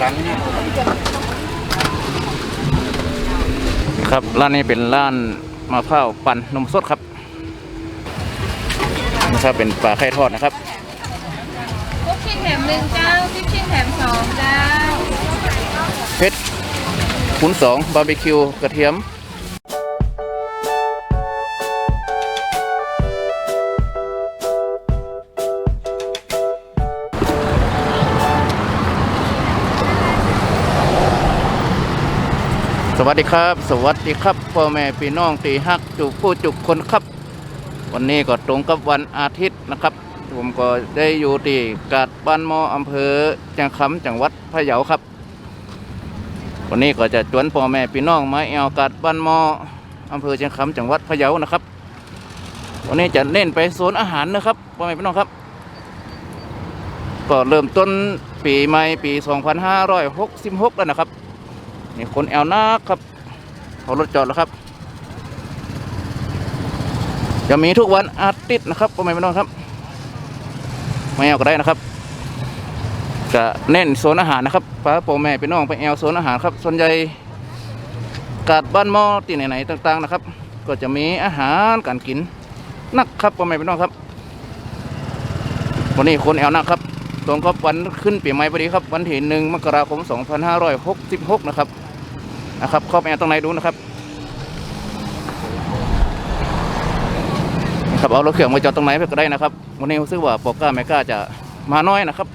กันนี่ครับร้านนี้เป็นร้านมะพร้าวปั่นนมสดครับนะครับเป็นปลาไข่ทอดนะครับคุกชิ้นแถมหนึ่งเจ้าซิปชิ้นแถมสองเจ้าเพชรขุนสองบาร์บีคิวกระเทียม สวัสดีครับ สวัสดีครับพ่อแม่พี่น้องตีฮักจุกผู้จุกคนครับ วันนี้ก็ตรงกับวันอาทิตย์นะครับ ผมก็ได้อยู่ที่กาดบ้านมออำเภอจังคำจังหวัดพะเยาครับ วันนี้ก็จะชวนพ่อแม่พี่น้องมาแอวกาดบ้านมออำเภอจังคำจังหวัดพะเยานะครับ วันนี้จะเน้นไปโซนอาหารนะครับพ่อแม่พี่น้องครับ ก็เริ่มต้นปีใหม่ปี 2566 แล้วนะครับ นี่คนแอลนักครับเขารถจอดแล้วครับ จะมีทุกวันอาทิตย์นะครับพ่อแม่พี่น้องครับมาแอลก็ได้นะครับจะเน้นโซนอาหารนะครับป้าพ่อแม่พี่น้องไปแอลโซนอาหารครับส่วนใหญ่กาดบ้านหม้อที่ไหนๆต่างๆนะครับ ก็จะมีอาหารการกินนักครับพ่อแม่พี่น้องครับ วันนี้คนแอลนักครับตรงกับวันขึ้นปีใหม่พอดีครับ วันที่หนึ่งมกราคม 2566 นะครับ นะครับเข้าไปเอาตรงไหนดูนะครับนี่ครับเอารถเครื่องมาจอดตรงไหนไปก็ได้นะครับ วันนี้รู้สึกว่าปอกก้าแมก้าจะมาน้อยนะครับ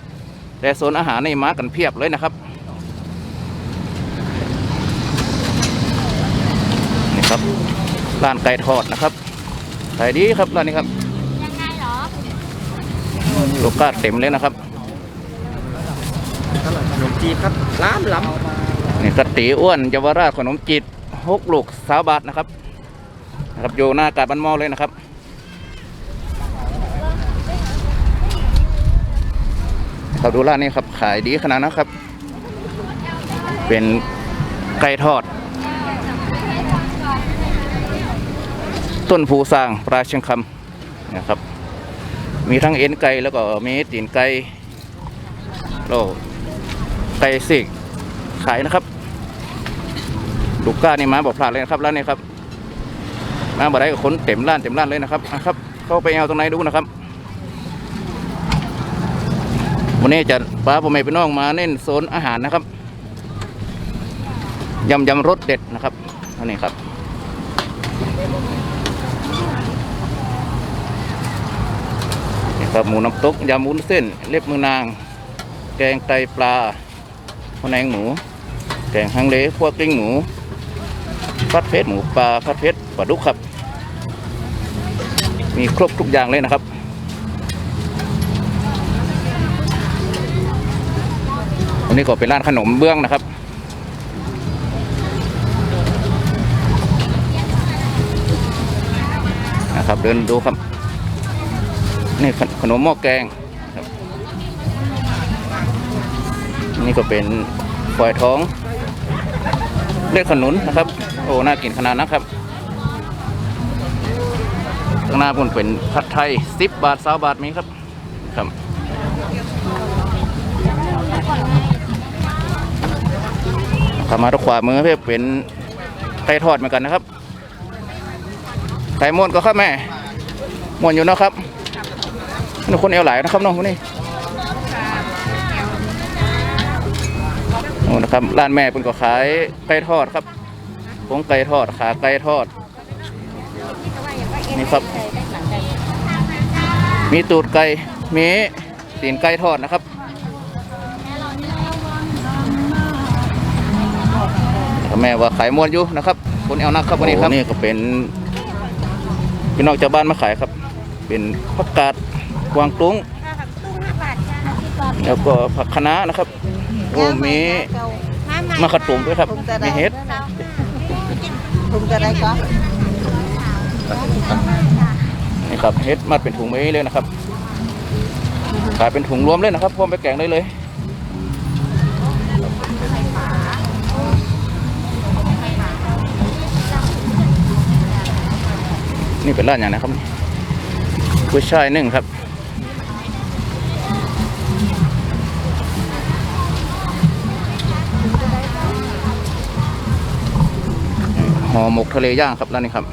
แต่โซนอาหารนี่มากันเพียบเลยนะครับนี่ครับร้านไก่ทอดนะครับขายดีครับร้านนี้ครับยังไงเหรอลูกค้าเต็มเลยนะครับขนมจีบครับล้ามล้ นี่กะตีอ้วนเยาวราชขนมจีบหกลูกสาวบาทนะครับนะครับอยู่หน้ากาดบ้านมอเลยนะครับครับดูร้านนี้ครับขายดีขนาดนะครับ เป็นไก่ทอด ต้นผูสร้างปลาเชียงคำนะครับ มีทั้งเอ็นไก่แล้วก็มีตีนไก่โลไก่สิกขายนะครับ ลูกก้านี่มาบอกพลาดเลยนะครับร้านนี้ครับมาบ่ได้กับคนเต็มร้านเต็มร้านเลยนะครับอะครับ เข้าไปเอาตรงไหนดูนะครับ วันนี้จะป้าพ่อแม่พี่น้องมาเน้นโซนอาหารนะครับยำยำรสเด็ดนะครับนนี้ครับนี่ครับหมูน้ำตกยำวุ้นเส้น เล็บมือนาง แกงไตปลาพะแนงหมู แกงฮังเลคั่วกลิ้งหมู พัดเพชรหมูปลาพัดเพชรปลาดุกครับ มีครบทุกอย่างเลยนะครับวันนี้ก็เป็นร้านขนมเบื้องนะครับนะครับเดินดูครับนี่ขนมหม้อแกงนี่ก็เป็นฝอยท้องเลือดขนุนนะครับ อ้น่ากินขนาดนะครับข้างหน้าพุ่นเป็นผัดไทยสิบบาทสาบาทมีครับครับทำมาทุกขวามือเพื่อเป็นไก่ทอดเหมือนกันนะครับ ไข่ม้วนก็ครับแม่ม้วนอยู่นะครับนี่คนเอวไหลนะครับน้องคนนี้โอ้นะครับร้านแม่เป็นก็ขายไก่ทอดครับ งไก่ทอด ขาไก่ทอด นี่ครับ มีตูดไก่มีตีนไก่ทอดนะครับ แม่ว่าขายมวนอยู่นะครับ คนเอานักครับวันนี้ครับนี่ก็เป็นพี่น้องชาวบ้านมาขายครับ เป็นผักกาดกวางตุ้งค่ะผักตุ้งห้าบาทจ้าน้ำพริกกรอบแล้วก็ผักคะน้านะครับโอ้มีมะขะตุ่มด้วยครับมีเห็ด ถุงจะได้ก็นี่ครับเฮ็ดมัดเป็นถุงไว้เลยนะครับ ขายเป็นถุงรวมเลยนะครับพร้อมไปแกงได้เลยนี่เป็นร้านอย่างนะครับกุ้ยช่ายนึ่งครับ ห่อหมกทะเลย่างครับร้านนี้ครับ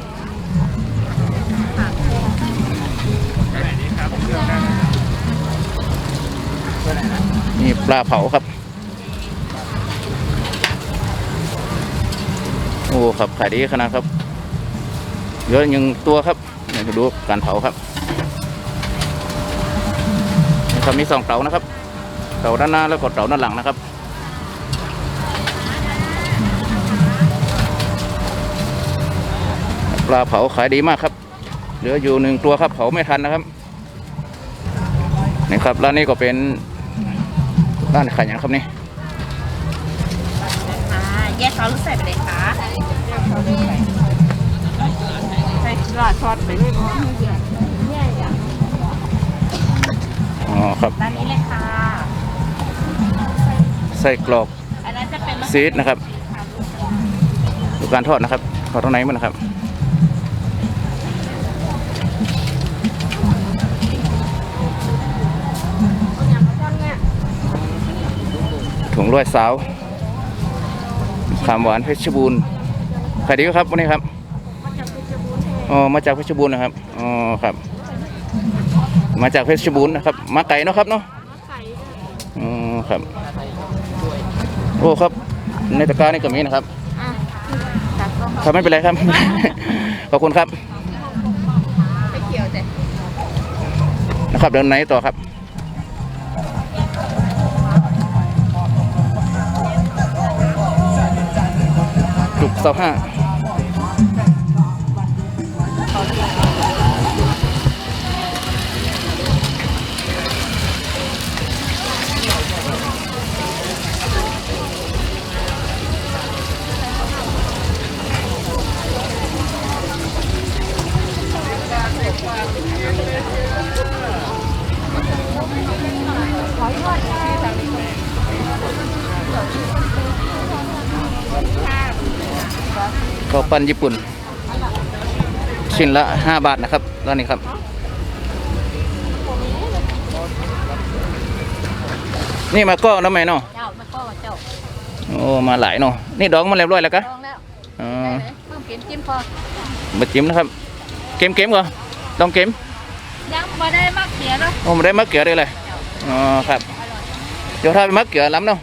นี่ปลาเผาครับ โอ้ครับขายดีขนาดครับเยอะยังตัวครับเดี๋ยวดูการเผาครับนี่ครับมีสองเตานะครับเตาด้านหน้าแล้วก็เตาด้านหลังนะครับ ปลาเผาขายดีมากครับ เหลืออยู่หนึ่งตัวครับเผาไม่ทันนะครับนี่ครับร้านนี้ก็เป็นร้านขายอย่างครับนี่ค่ะแยกซอสหรือใส่ไปเลยคะใส่ลาดซอสไปเลยอ๋อครับร้านนี้เลยค่ะไส้กรอกอันนั้นจะเป็นมะซีดนะครับดูการทอดนะครับทอดตรงไหนมันนะครับ ร้อยสาวขามหวานเพชรบูรณ์ขายดีครับวันนี้ครับอ๋อมาจากเพชรบูรณ์นะครับอ๋อครับ มาจากเพชรบูรณ์นะครับมาไก่เนาะครับเนาะอ๋อครับโอ้ครับ ในตะกร้านี่ก็มีนะครับครับไม่เป็นไรครับ ขอบคุณครับไปเกี่ยวแต่นะครับเดินไหนต่อครับ สาห้าข้ ปั้นญี่ปุ่น ชิ้นละห้าบาทนะครับร้านนี้ครับ นี่มาก็น้ำไหมเนาะเจ้ามาก็เจ้าโอ้มาหลายเนาะนี่ดองมาเรียบร้อยแล้วกะลองแล้วอ๋อได้เลยเพิ่มเปลี่ยนจิ้มพอมาจิ้มนะครับเกมเกมก่อนลองเกมยังมาได้มากเสียเนาะโอ้ไม่ได้มะเขือเลยเลยอ๋อครับ เดี๋ยวถ้าเป็นมะเขือล้ำเนาะ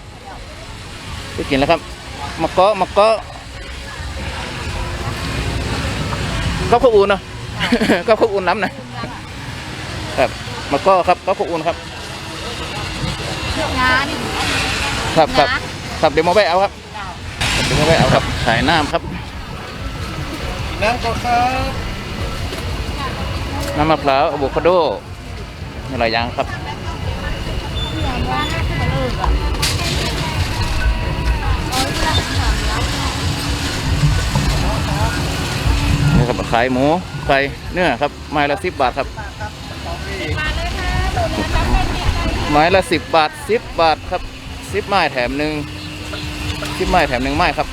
ไปกินแล้วครับมะเกาะมะเกาะก็ข้าวอุ่นเนาะก็ข้าวอุ่นล้ำนะครับมะกาะครับก็ข้าวอุ่นครับงานครับครับครับเดี๋ยวมาแวะเอาครับเดี๋ยวมาแวะเอาครับขายน้ำครับน้ำก็ครับน้ำมะพร้าวอะโวคาโดมีหลายอย่างครับายหมูไก่เนื้อครับไม้ละสิบบาทครับมาเลยค่ะหนูเนื้อรับเป็นมีไก่ไม้ละสิบบาทสิบบาทครับสิบไม้แถมหนึ่งสิบไม้แถมหนึ่งไม้ครับ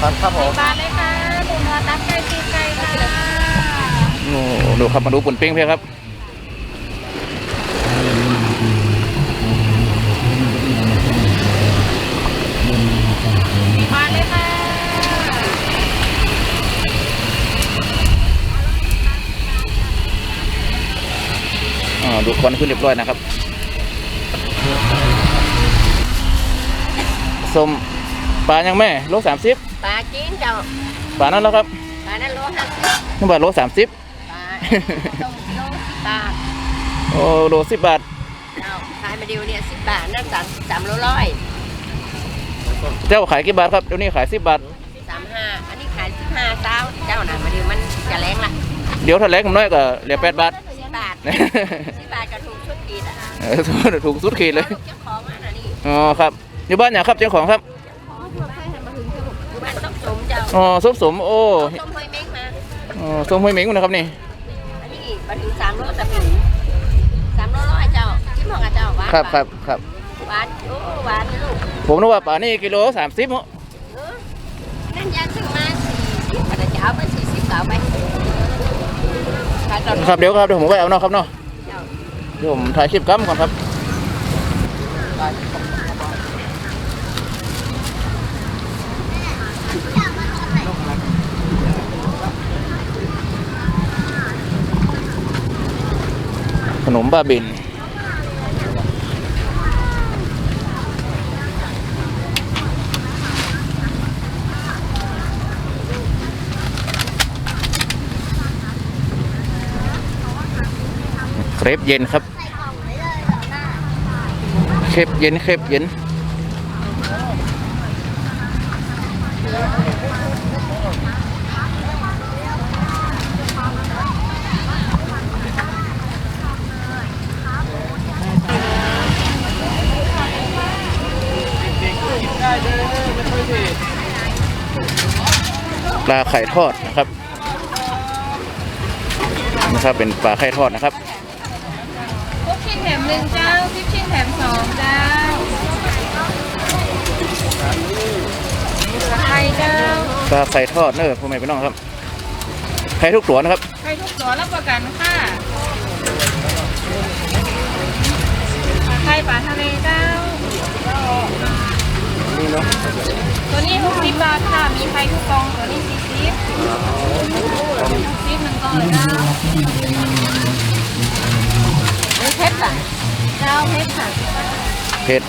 ครับครับผมมาเลยค่ะหนูเนื้อรับไก่ปีกไก่ค่ะโอ้ดูครับมาดูปุ่นปิ้งเพียครับ มาเลยค่ะ อ่าดูควันขึ้นเรียบร้อยนะครับส้มปลายังแม่โลสามสิบปลาจีนเจ้าปลานั้นแล้วครับปลานั้นโลห้าสิบนี่บาทโลสามสิบปลาต้มโลสิบบาทโอ้โลสิบบาทเจ้าขายมาเดียวเนี่ยสิบบาทนั่นสามสามโลร้อยเจ้าขายกี่บาทครับเดี๋ยวนี้ขายสิบบาทสามห้าอันนี้ขายสิบห้าเจ้าเจ้าน่ะมาเดียวมันจะแรงละเดี๋ยวถ้าแรงผมน้อยก็เหลือแปดบาท สิบบาทสิบบาทก็ถูกชุดกีดอะเออถูกสุดขีดเลยเจ้าของอันนั้นนี่อ๋อครับอยู่บ้านอย่างครับเจ้าของครับอยู่บ้านต้มสมเจ้าอ๋อส้มสมโอ้ต้มห้อยเม้งมาอ๋อส้มห้วยเหม็งนะครับนี่อันนี้มาถึงสามโลสามถึงสามโลร้อยเจ้าชิมของอาเจ้าหวานครับครับครับหวานโอ้หวานนะลูกผมนึกว่าป่านี่กิโลสามสิบเออนั่นยาซื้อมาสี่สิบแต่จะเอาไปสี่สิบเก่าไป ก่อนครับเดี๋ยวครับเดี๋ยวผมไปเอาเนาะครับเนาะเดี๋ยวผมถ่ายคลิปกัมก่อนครับขนมบ้าบิน รปเย็นครับ เครปเย็นเครปเย็น ปลาไข่ทอดนะครับนะครับเป็นปลาไข่ทอดนะครับ หนึ่งเจ้าฟิชชิ่งแถมสองเจ้าไข่เจ้าปลาไข่ทอดเนอะพ่อแม่พี่น้องครับไข่ทุกตัวนะครับไข่ทุกตัวรับประกันค่ะไข่ปลาทะเลเจ้านี่เนาะตัวนี้หกสิบบาทค่ะ มีไข่ทุกกองตัวนี้สี่สิบสิบหนึ่งกองเลยเจ้า เพชรอะเจ้าเพชรค่ะเผ็ด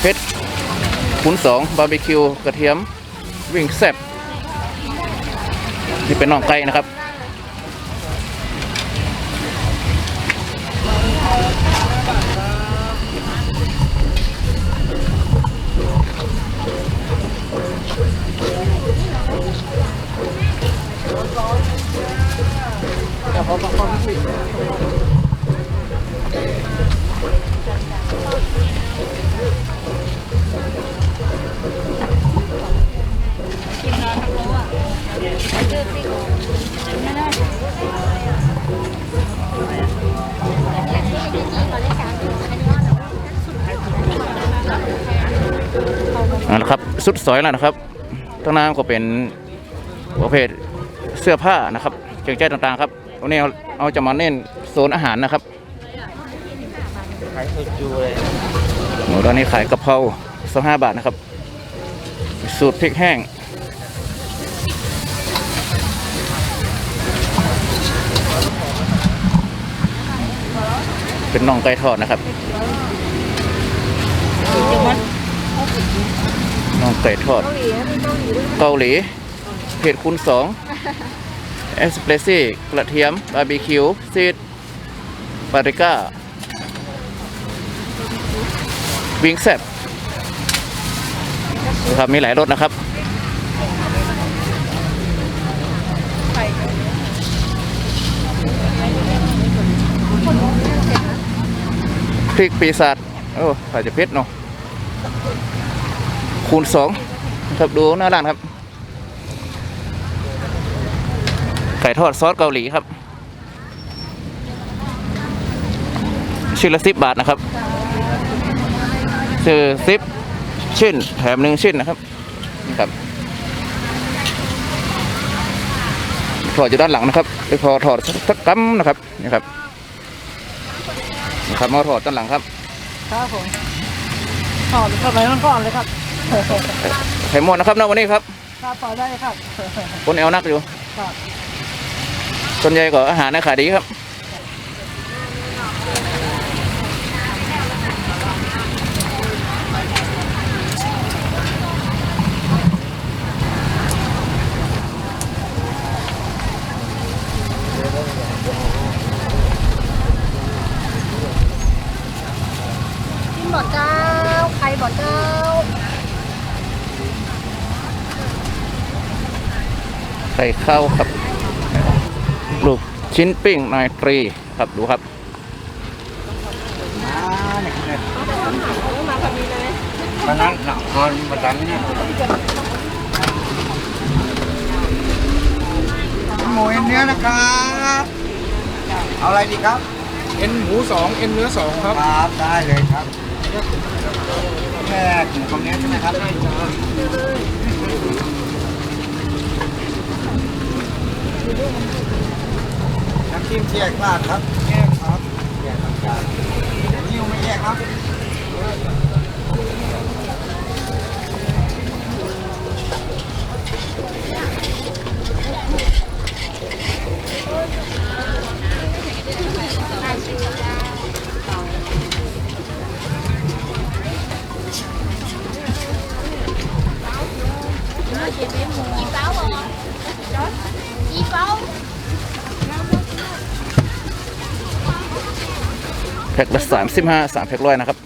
เผ็ดขุนสองบาร์บีคิวกระเทียมวิ่งแซ่บนี่เป็นน่องไก่นะครับเดี๋ยวขอา ละครับสุดสอยแล้วนะครับตั้งน้ำก็เป็นประเภทเสื้อผ้านะครับเครื่องใช้ต่างๆครับวันนี้เอาจะมาเน้นโซนอาหารนะครับ ขายสดจูเลยหมูตอนนี้ขายกะเพราสักห้าบาทนะครับ สูตรพริกแห้ง เป็นน่องไก่ทอดนะครับน่องไก่ทอด เกาหลี เผ็ดคูณสองเอสเปรสซี่กระเทียมบาร์บีคิวซีดปาริก้า วิงแซบนะครับมีหลายรสนะครับพริกปีศาจโอ้อาจจะเผ็ดเนาะคูณสองครับดูหน้าร้านครับ ไก่ทอดซอสเกาหลีครับ ชิ้นละสิบบาทนะครับ คือซิปชิ้นแถมหนึ่งชิ้นนะครับนี่ครับถอดอยู่ด้านหลังนะครับไปพอถอดสักกัมนะครับนี่ครับนี่ครับมาถอดด้านหลังครับครับผมต่อเลยครับไปนั่นก่อนเลยครับไข่หมดนะครับนะวันนี้ครับครับต่อได้ครับคนแอลนักอยู่ครับส่วนใหญ่ก็อาหารนะขายดีครับ กินบ่เจ้าไข่บ่เจ้า ไข่ข้าวครับลูกชิ้นปิ้งนายตรีครับดูครับมานั่งหนักนอนมาดังนี่หมูเอ็นเนื้อนะครับเอาอะไรดีครับ เอ็นหมูสองเอ็นเนื้อสองครับครับได้เลยครับแม่กลุ่มตรงนี้ใช่ไหมครับ น้ำจิ้มแยกราดครับแยกครับแยกครับจานนิ้วไม่แยกครับ แพ็คละสามสิบห้าสามแพ็คร้อยนะครับ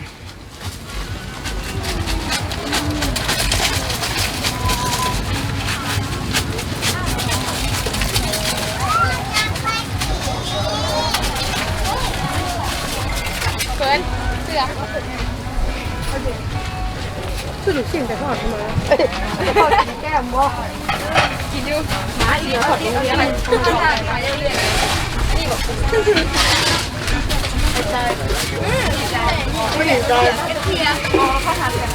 เฟิร์นเสือคือลูกชิ้นแต่ทอดทำไมแก้มบ่กินอยู่หมาอีกขอดเรียนขายเรื่อย ไม่เห็นใจๆเทียพอเขาทำกัน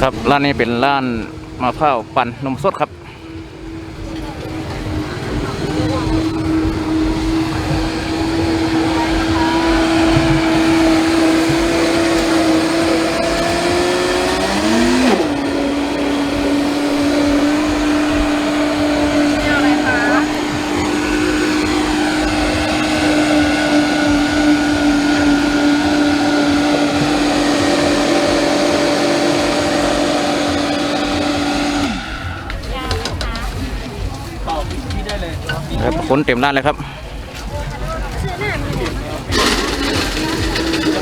ครับร้านนี้เป็นร้านมะพร้าวปั่นนมสดครับ อะไรคะ ครับคน เต็มร้านเลยครับ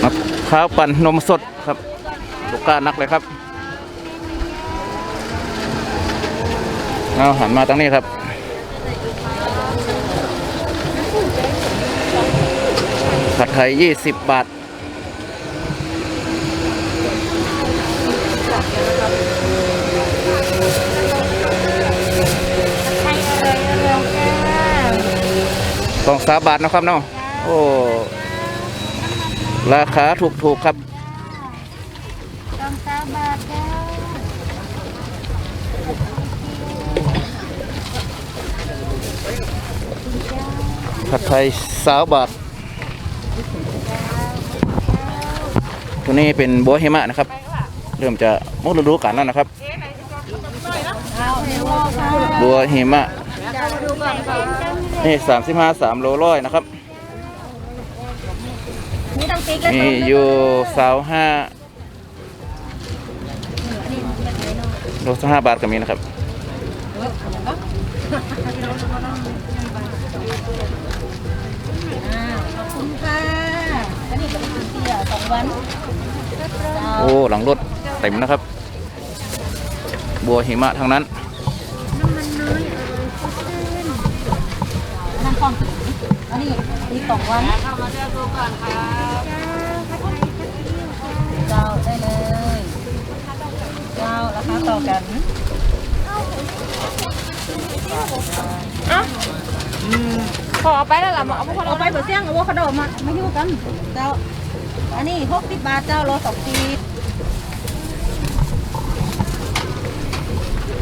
มะพร้าวปั่นนมสดครับลูกค้านักเลยครับเอาหันมาตั้งนี้ครับผัดไทย20 บาท สองสาบาทนะครับเนาะโอ้ราคาถูกๆครับจอมตาบาทผัดไทยสาวบาทตัวนี้เป็นบัวหิมะนะครับ เริ่มจะหมดฤดูกาลแล้วนะครับ บัวหิมะ นค่ะนี่สามสิบห้าสามโลร้อยนะครับมีต้องติ๊กเลยมีอยู่สาวห้าโลสห้าบาทก็มีนะครับขอบคุณค่ะอันนี้ก็เป็นเสียสองวัน โอ้หลังรถเต็มนะครับ บัวหิมะทั้งนั้นนั่นฟอ งอันนี้อีสองวันเข้ามาเลือกดูก่อนค่ะเจ้าได้เลยเจ้าราคาต่อกันขอไปแล้วล่ะเอาพวกเราเอาไปเบอร์เสียงเอาว่าเขาโดมาไม่ยุ่งกันเจ้าอันนี้หกสิบบาทเจ้าโลสองสิบ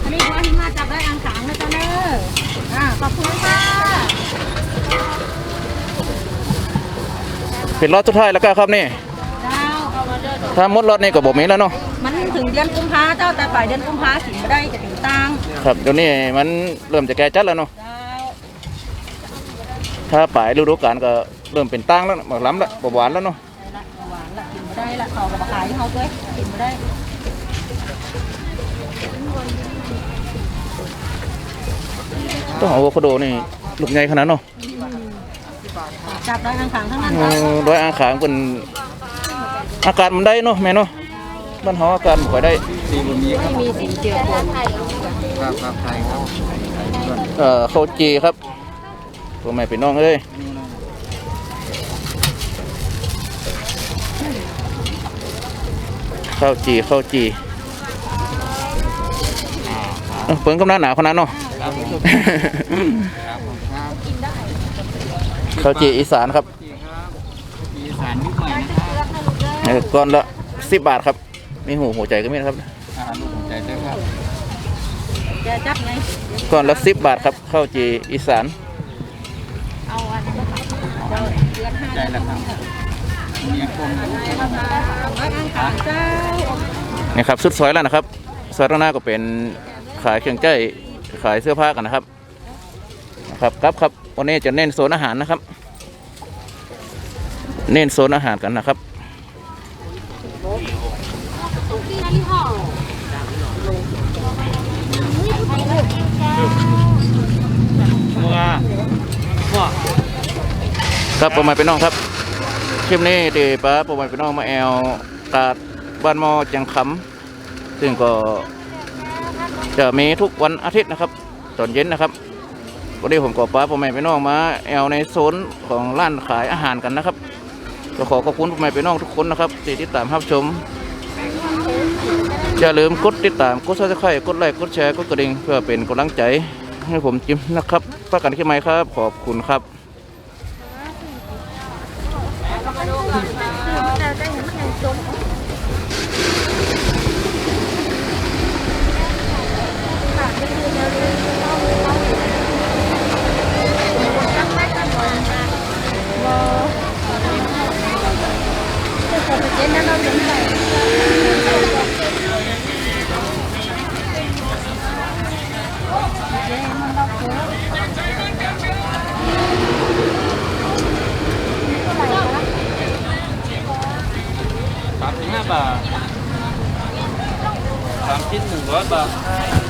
อันนี้พอหิมาจับได้อังขางนะเจ๊ะเนอะอ่าขอบคุณค่ะ เป็นรถสุดท้ายแล้วก็ครับนี่เจ้าเอามาเลือกดูถ้าหมดรถนี่ก็บอกมีแล้วเนาะมันถึงเดือนกุมภาเจ้าแต่ปลายเดือนกุมภาสินไม่ได้จะถึงตังครับเดี๋ยวนี้มันเริ่มจะแก่จัดแล้วเนาะเจ้าถ้าปลายฤดูกาลก็เริ่มเป็นตั้งแล้วหมากล้ำแล้วบหวานแล้วเนาะได้ละหวานละกินไม่ได้ละเขากับขายเขาด้วยกินไม่ได้ต้องเอาอะโวคาโดนี่ลูกใหญ่ขนาดเนาะ จับได้อังขางทั้งนั้นเออโดยอาขางเป็นอากาศมันได้เนาะแม่เนาะบ้านเฮาอากาศบ่ค่อยได้สีบะหมี่ครับมีสินเจือคนครับครับไทยครับเอ่อข้าวจีครับตัวแม่พี่น้องเอ้ยข้าวจีข้าวจีเอ้าเปิ้นกำลังหนาวขนาดเนาะ ครับผมครับครับ ข้าวจีอีสานครับดีครับมีสารนิดหน่อยนะครับเออก้อนละสิบบาทครับ มีหูหัวใจก็มีนะครับอาหารลูกใจด้วยครับจะจับไงก้อนละสิบบาทครับข้าวจีอีสานเอาอันเจ้าเดือนห้าใจแล้วครับมีคนได้อังขางเจ้านี่ครับสุดซอยแล้วนะครับซอยข้างหน้าก็เป็นขายเครื่องใช้ขายเสื้อผ้ากันนะครับนะครับครับครับ วันนี้จะเน้นโซนอาหารนะครับ เน้นโซนอาหารกันนะครับครับประมาณเป็นน้องครับคลิปนี้เดป้าประมาณเป็นน้องมาแอลกาดบ้านมอจังคำซึ่งก็จะมีทุกวันอาทิตย์นะครับ ตอนเย็นนะครับ วันนี้ผมก็ป้าประมาณเป็นน้องมาแอลในโซนของร้านขายอาหารกันนะครับก็ขอขอบคุณประมาณเป็นน้องทุกคนนะครับที่ติดตามรับชมอย่าลืมกดติดตามกดซับสไครต์กดไลค์กดแชร์กดกระดิ่งเพื่อเป็นกำลังใจให้ผมจิ้มนะครับประกันที่ไหมครับ ขอบคุณครับ สามสิบห้าบา